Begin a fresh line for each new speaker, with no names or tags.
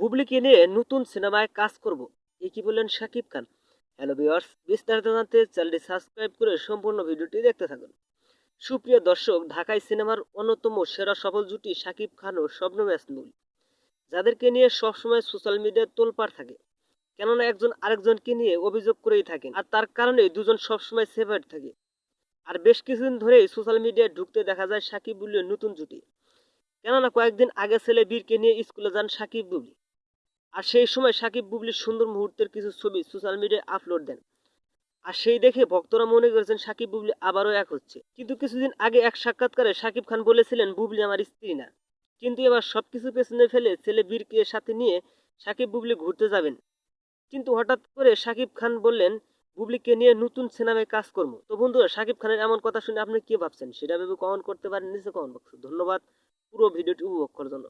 বুবলিকে নিয়ে নতুন সিনেমায় কাজ করব। এ কি বললেন শাকিব খান? হ্যালো ভিউয়ার্স, বিস্তারিত জানতে চ্যানেলটি সাবস্ক্রাইব করে সম্পূর্ণ ভিডিওটি দেখতে থাকুন। সুপ্রিয় দর্শক, ঢাকাই সিনেমার অন্যতম সেরা সফল জুটি শাকিব খান ও শবনম ইয়াসমিন যাদেরকে নিয়ে সবসময় সোশ্যাল মিডিয়ায় তোলপাড় থাকে, কেননা একজন আরেকজনকে নিয়ে অভিযোগ করেই থাকেন, আর তার কারণে দুজন সবসময় সেভারেট থাকে। আর বেশ কিছুদিন ধরেই সোশ্যাল মিডিয়ায় ঢুকতে দেখা যায় সাকিব বুবলির নতুন জুটি। কেননা কয়েকদিন আগে ছেলে বীরকে নিয়ে স্কুলে যান সাকিব বুবলি। আর সেই সময় সাকিব বুবলির সুন্দর মুহূর্তের কিছু ছবি সোশ্যাল মিডিয়ায় আপলোড দেন। আর সেই দেখে ভক্তরা মনে করেছেন সাকিব বুবলি আবারও এক হচ্ছে। কিন্তু কিছুদিন আগে এক সাক্ষাৎকারে সাকিব খান বলেছিলেন, বুবলি আমার স্ত্রী না। কিন্তু এবার সবকিছু পেছনে ফেলে ছেলে বীরকে সাথে নিয়ে সাকিব বুবলি ঘুরতে যাবেন। কিন্তু হঠাৎ করে সাকিব খান বললেন, বুবলিকে নিয়ে নতুন সিনেমায় কাজ করব। তো বন্ধুরা, সাকিব খানের এমন কথা শুনে আপনি কি ভাবছেন? সেটা ভেবে কমেন্ট করতে পারেন, নিচে কমেন্ট বক্সে ধন্যবাদ পুরো ভিডিওটি উপভোগ করার জন্য।